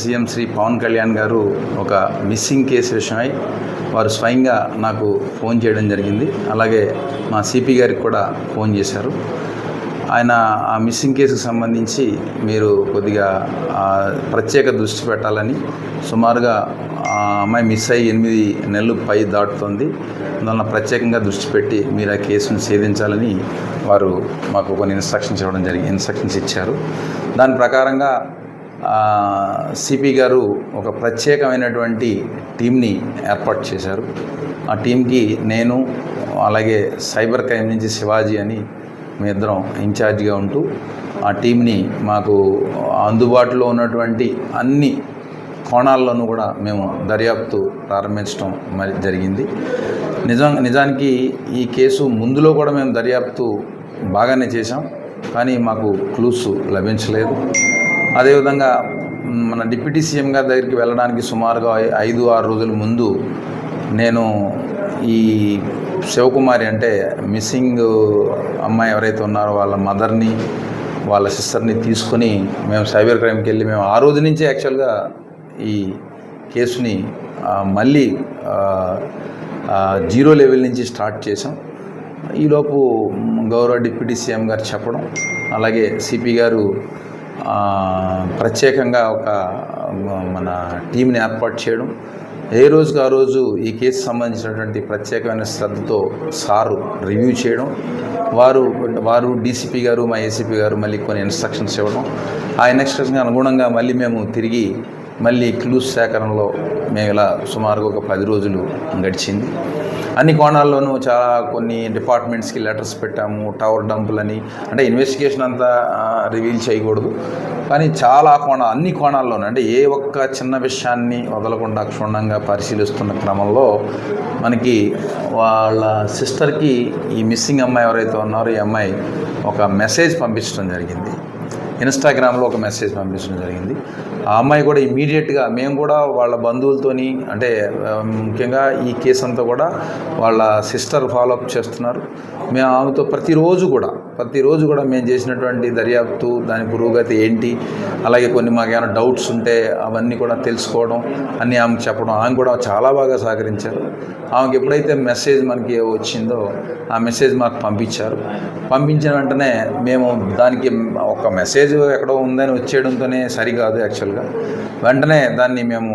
CM Shri Pawan Kalyan గారు ఒక missing case విషయమై వారు స్వయంగా నాకు ఫోన్ చేయడం జరిగింది. అలాగే మా సిపి గారికి కూడా ఫోన్ చేశారు. ఆయన ఆ మిస్సింగ్ కేసుకు సంబంధించి మీరు కొద్దిగా ప్రత్యేక దృష్టి పెట్టాలని సుమారుగా ఆ అమ్మాయి మిస్ అయ్యి ఎనిమిది నెలలు పై దాటుతుంది. అందువలన ప్రత్యేకంగా దృష్టి పెట్టి మీరు ఆ కేసును ఛేదించాలని వారు మాకు కొన్ని ఇన్స్ట్రక్షన్స్ ఇవ్వడం జరిగింది ఇన్స్ట్రక్షన్స్ ఇచ్చారు. దాని ప్రకారంగా సిపి గారు ఒక ప్రత్యేకమైనటువంటి టీంని ఏర్పాటు చేశారు. ఆ టీంకి నేను అలాగే సైబర్ క్రైమ్ నుంచి శివాజీ అని మీ ఇద్దరం ఇన్ఛార్జిగా ఉంటూ ఆ టీంని మాకు అందుబాటులో ఉన్నటువంటి అన్ని కోణాల్లోనూ కూడా మేము దర్యాప్తు ప్రారంభించడం మరి జరిగింది. నిజం నిజానికి ఈ కేసు ముందులో కూడా మేము దర్యాప్తు బాగానే చేశాం. కానీ మాకు క్లూస్ లభించలేదు. అదేవిధంగా మన డిప్యూటీ సీఎం గారి దగ్గరికి వెళ్ళడానికి సుమారుగా ఐదు ఆరు రోజుల ముందు నేను ఈ శివకుమారి అంటే మిస్సింగ్ అమ్మాయి ఎవరైతే ఉన్నారో వాళ్ళ మదర్ని వాళ్ళ సిస్టర్ని తీసుకొని మేము సైబర్ క్రైమ్కి వెళ్ళి మేము ఆ రోజు నుంచే యాక్చువల్గా ఈ కేసుని మళ్ళీ జీరో లెవెల్ నుంచి స్టార్ట్ చేసాం ఈలోపు గౌరవ డిప్యూటీ సీఎం గారు చెప్పడం అలాగే సిపి గారు ప్రత్యేకంగా ఒక మన టీంని ఏర్పాటు చేయడం. ఏ రోజుకి ఆ రోజు ఈ కేసు సంబంధించినటువంటి ప్రత్యేకమైన శ్రద్ధతో సారు రివ్యూ చేయడం. వారు వారు డీసీపీ గారు మా ఏసీపీ గారు మళ్ళీ కొన్ని ఇన్స్ట్రక్షన్స్ ఇవ్వడం. ఆ ఇన్స్ట్రక్షన్ అనుగుణంగా మళ్ళీ మేము తిరిగి మళ్ళీ క్లూస్ సేకరణలో మేము ఇలా సుమారుగా ఒక పది రోజులు గడిచింది. అన్ని కోణాల్లోనూ చాలా కొన్ని డిపార్ట్మెంట్స్కి లెటర్స్ పెట్టాము టవర్ డంపులని అంటే ఇన్వెస్టిగేషన్ అంతా రివీల్ చేయకూడదు. కానీ చాలా కోణ అన్ని కోణాల్లోనూ అంటే ఏ ఒక్క చిన్న విషయాన్ని వదలకుండా క్షుణ్ణంగా పరిశీలిస్తున్న క్రమంలో మనకి వాళ్ళ సిస్టర్కి ఈ మిస్సింగ్ అమ్మాయి ఎవరైతే ఉన్నారో ఈ అమ్మాయి ఒక మెసేజ్ పంపించడం జరిగింది. ఇన్స్టాగ్రామ్లో ఒక మెసేజ్ పంపించడం జరిగింది. ఆ అమ్మాయి కూడా ఇమీడియట్గా మేము కూడా వాళ్ళ బంధువులతోని అంటే ముఖ్యంగా ఈ కేసు అంతా కూడా వాళ్ళ సిస్టర్ ఫాలోఅప్ చేస్తున్నారు. మేము ఆమెతో ప్రతిరోజు కూడా ప్రతిరోజు కూడా మేము చేసినటువంటి దర్యాప్తు దాని పురోగతి ఏంటి అలాగే కొన్ని మాకు ఏమైనా డౌట్స్ ఉంటే అవన్నీ కూడా తెలుసుకోవడం అన్నీ ఆమెకు చెప్పడం ఆమె కూడా చాలా బాగా సహకరించారు. ఆమెకి ఎప్పుడైతే మెసేజ్ మనకి వచ్చిందో ఆ మెసేజ్ మాకు పంపించారు. పంపించిన వెంటనే మేము దానికి ఒక మెసేజ్ ఎక్కడో ఉందని వచ్చేయడంతోనే సరికాదు యాక్చువల్గా. వెంటనే దాన్ని మేము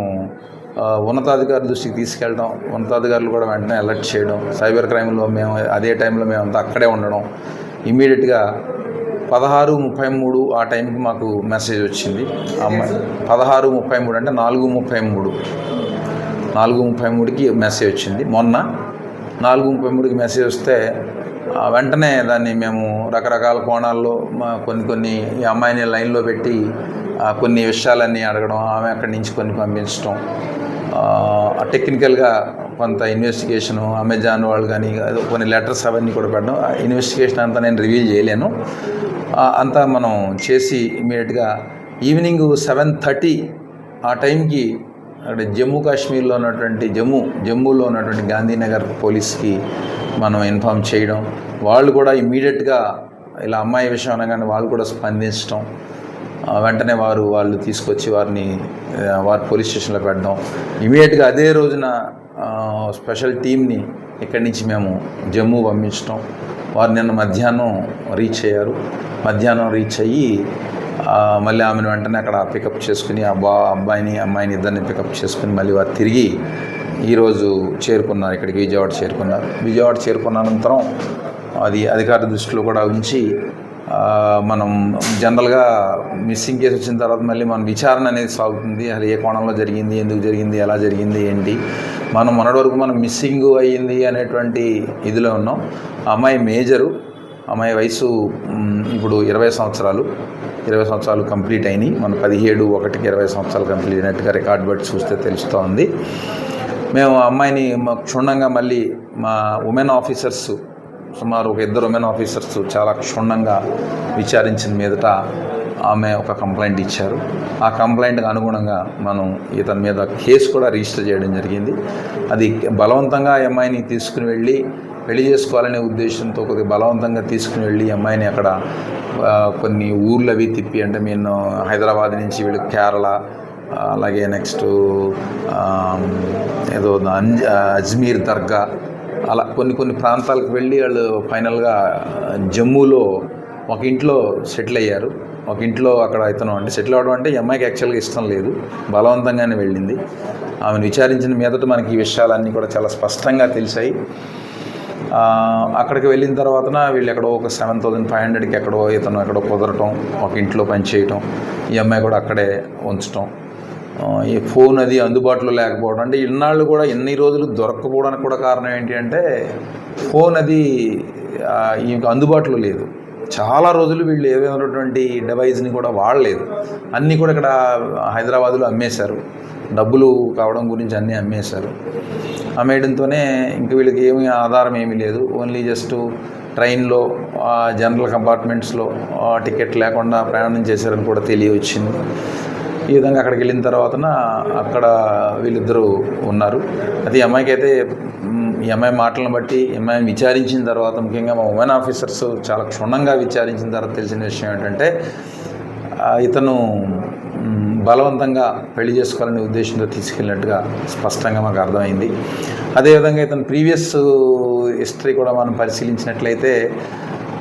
ఉన్నతాధికారి ఉన్నతాధికారుల దృష్టికి తీసుకెళ్ళడం ఉన్నతాధికారులు కూడా వెంటనే అలర్ట్ చేయడం సైబర్ క్రైమ్లో మేము అదే టైంలో మేము అంతా అక్కడే ఉండడం ఇమీడియట్గా పదహారు ముప్పై మూడు ఆ టైంకి మాకు మెసేజ్ వచ్చింది. అమ్మాయి పదహారు ముప్పై మూడు అంటే నాలుగు ముప్పై మూడు. నాలుగు ముప్పై మూడుకి మెసేజ్ వచ్చింది. మొన్న నాలుగు ముప్పై మూడుకి మెసేజ్ వస్తే వెంటనే దాన్ని మేము రకరకాల కోణాల్లో మా కొన్ని కొన్ని ఈ అమ్మాయిని లైన్లో పెట్టి కొన్ని విషయాలన్నీ అడగడం ఆమె అక్కడి నుంచి కొన్ని పంపించడం. టెక్నికల్గా కొంత ఇన్వెస్టిగేషను అమెజాన్ వాళ్ళు కానీ కొన్ని లెటర్స్ అవన్నీ కూడా పెట్టడం. ఆ ఇన్వెస్టిగేషన్ అంతా నేను రివీల్ చేయలేను. అంతా మనం చేసి ఇమీడియట్గా ఈవినింగ్ సెవెన్ థర్టీ ఆ టైంకి అక్కడ జమ్మూ కాశ్మీర్లో ఉన్నటువంటి జమ్మూ జమ్మూలో ఉన్నటువంటి గాంధీనగర్ పోలీస్కి మనం ఇన్ఫామ్ చేయడం వాళ్ళు కూడా ఇమీడియట్గా ఇలా అమ్మాయి విషయం అనగానే వాళ్ళు కూడా స్పందించడం వెంటనే వారు వాళ్ళు తీసుకొచ్చి వారిని వారు వారి పోలీస్ స్టేషన్లో పెట్టడం. ఇమీడియట్గా అదే రోజున స్పెషల్ టీమ్ని ఇక్కడి నుంచి మేము జమ్మూ పంపించడం. వారు నిన్న మధ్యాహ్నం రీచ్ అయ్యారు. మధ్యాహ్నం రీచ్ అయ్యి మళ్ళీ ఆమెను వెంటనే అక్కడ పికప్ చేసుకుని ఆ బా అబ్బాయిని అమ్మాయిని ఇద్దరిని పికప్ చేసుకుని మళ్ళీ వారు తిరిగి ఈరోజు చేరుకున్నారు. ఇక్కడికి విజయవాడ చేరుకున్నారు. విజయవాడ చేరుకున్న అనంతరం అది అధికార దృష్టిలో కూడా ఉంచి మనం జనరల్గా మిస్సింగ్ కేసు వచ్చిన తర్వాత మళ్ళీ మన విచారణ అనేది సాగుతుంది. అసలు ఏ కోణంలో జరిగింది ఎందుకు జరిగింది ఎలా జరిగింది ఏంటి? మనం మొన్నటి వరకు మనం మిస్సింగ్ అయ్యింది అనేటువంటి ఇదిలో ఉన్నాం. అమ్మాయి మేజరు అమ్మాయి వయసు ఇప్పుడు ఇరవై సంవత్సరాలు. ఇరవై సంవత్సరాలు కంప్లీట్ అయినాయి. మన పదిహేడు ఒకటికి ఇరవై సంవత్సరాలు కంప్లీట్ అయినట్టుగా రికార్డ్ బట్టి చూస్తే తెలుస్తూ ఉంది మేము అమ్మాయిని మా క్షుణ్ణంగా మళ్ళీ మా ఉమెన్ ఆఫీసర్స్ సుమారు ఒక ఇద్దరు ఉమెన్ ఆఫీసర్స్ చాలా క్షుణ్ణంగా విచారించిన మీదట ఆమె ఒక కంప్లైంట్ ఇచ్చారు. ఆ కంప్లైంట్కి అనుగుణంగా మనం ఇతని మీద కేసు కూడా రిజిస్టర్ చేయడం జరిగింది. అది బలవంతంగా అమ్మాయిని తీసుకుని వెళ్ళి పెళ్ళి చేసుకోవాలనే ఉద్దేశంతో కొద్దిగా బలవంతంగా తీసుకుని వెళ్ళి అమ్మాయిని అక్కడ కొన్ని ఊర్లు అవి తిప్పి అంటే నేను హైదరాబాద్ నుంచి వీళ్ళు కేరళ అలాగే నెక్స్ట్ ఏదో అంజ్ అజ్మీర్ దర్గా అలా కొన్ని కొన్ని ప్రాంతాలకు వెళ్ళి వాళ్ళు ఫైనల్గా జమ్మూలో ఒక ఇంట్లో సెటిల్ అయ్యారు. ఒక ఇంట్లో అక్కడ ఇతను అంటే సెటిల్ అవ్వడం అంటే ఈ అమ్మాయికి యాక్చువల్గా ఇష్టం లేదు. బలవంతంగానే వెళ్ళింది. ఆమెను విచారించిన మీదట మనకి ఈ విషయాలన్నీ కూడా చాలా స్పష్టంగా తెలిసాయి. అక్కడికి వెళ్ళిన తర్వాత వీళ్ళు ఎక్కడో ఒక సెవెన్ థౌసండ్ ఫైవ్ హండ్రెడ్కి ఎక్కడో ఇతను ఎక్కడో కుదరటం ఒక ఇంట్లో పనిచేయటం ఈ అమ్మాయి కూడా అక్కడే ఉంచటం. ఈ ఫోన్ అది అందుబాటులో లేకపోవడం అంటే ఇన్నాళ్ళు కూడా ఎన్ని రోజులు దొరకకపోవడానికి కూడా కారణం ఏంటి అంటే ఫోన్ అది ఈ ఈమెకు అందుబాటులో లేదు. చాలా రోజులు వీళ్ళు ఏమైనటువంటి డివైస్ని కూడా వాడలేదు. అన్నీ కూడా ఇక్కడ హైదరాబాద్లో అమ్మేశారు. డబ్బులు కావడం గురించి అన్నీ అమ్మేశారు. అమ్మేయడంతోనే ఇంక వీళ్ళకి ఏమి ఆధారం ఏమీ లేదు. ఓన్లీ జస్ట్ ట్రైన్లో జనరల్ కంపార్ట్మెంట్స్లో టికెట్ లేకుండా ప్రయాణం చేశారని కూడా తెలియవచ్చింది ఈ విధంగా అక్కడికి వెళ్ళిన తర్వాతన అక్కడ వీళ్ళిద్దరూ ఉన్నారు. అది అమ్మాయికి అయితే ఈ అమ్మాయి మాటలను బట్టి ఈ అమ్మాయిని విచారించిన తర్వాత ముఖ్యంగా మా ఉమెన్ ఆఫీసర్స్ చాలా క్షుణ్ణంగా విచారించిన తర్వాత తెలిసిన విషయం ఏంటంటే ఇతను బలవంతంగా పెళ్ళి చేసుకోవాలనే ఉద్దేశంతో తీసుకెళ్ళినట్టుగా స్పష్టంగా మాకు అర్థమైంది. అదేవిధంగా ఇతను ప్రీవియస్ హిస్టరీ కూడా మనం పరిశీలించినట్లయితే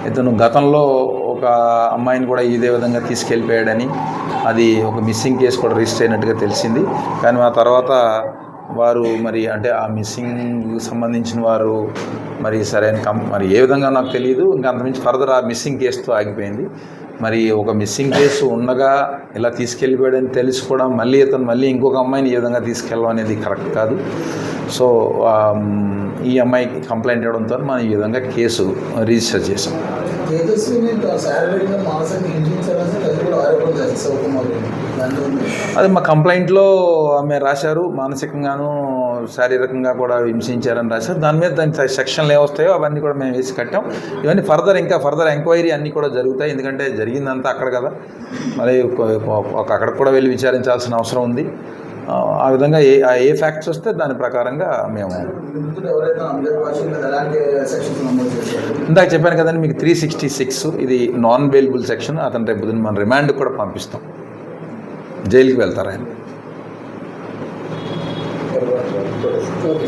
ఇతను గతంలో ఒక అమ్మాయిని కూడా ఇదే విధంగా తీసుకెళ్ళిపోయాడని అది ఒక మిస్సింగ్ కేసు కూడా రిజిస్టర్ అయినట్టుగా తెలిసింది. కానీ ఆ తర్వాత వారు మరి అంటే ఆ మిస్సింగ్ సంబంధించిన వారు మరి సరైన కం మరి ఏ విధంగా నాకు తెలియదు ఇంకా అంతమించి ఫర్దర్ ఆ మిస్సింగ్ కేసుతో ఆగిపోయింది. మరి ఒక మిస్సింగ్ కేసు ఉండగా ఇలా తీసుకెళ్ళిపోయాడని తెలిసి కూడా మళ్ళీ ఇతను మళ్ళీ ఇంకొక అమ్మాయిని ఈ విధంగా తీసుకెళ్ళడం అనేది కరెక్ట్ కాదు. సో ఈ అమ్మాయికి కంప్లైంట్ ఇవ్వడంతో మనం ఈ విధంగా కేసు రిజిస్టర్ చేసాం. అదే మా కంప్లైంట్లో ఆమె రాశారు. మానసికంగాను శారీరకంగా కూడా హింసించారని రాశారు. దాని మీద దాని సెక్షన్లు ఏమొస్తాయో అవన్నీ కూడా మేము వేసి కట్టాం. ఇవన్నీ ఫర్దర్ ఇంకా ఫర్దర్ ఎంక్వైరీ అన్నీ కూడా జరుగుతాయి. ఎందుకంటే జరిగిందంతా అక్కడ కదా. మరి ఒక- ఒక అక్కడికి కూడా వెళ్ళి విచారించాల్సిన అవసరం ఉంది. ఆ, విధంగా ఏ ఆ ఏ ఫ్యాక్ట్స్ వస్తే దాని ప్రకారంగా మేము ఇందాక చెప్పాను కదండి మీకు త్రీ సిక్స్టీ సిక్స్ ఇది నాన్ బెయిలబుల్ సెక్షన్ అతను రేపు పొద్దున్న మన రిమాండ్ కూడా పంపిస్తాం. జైలుకి వెళ్తారు ఆయన? productores. Okay.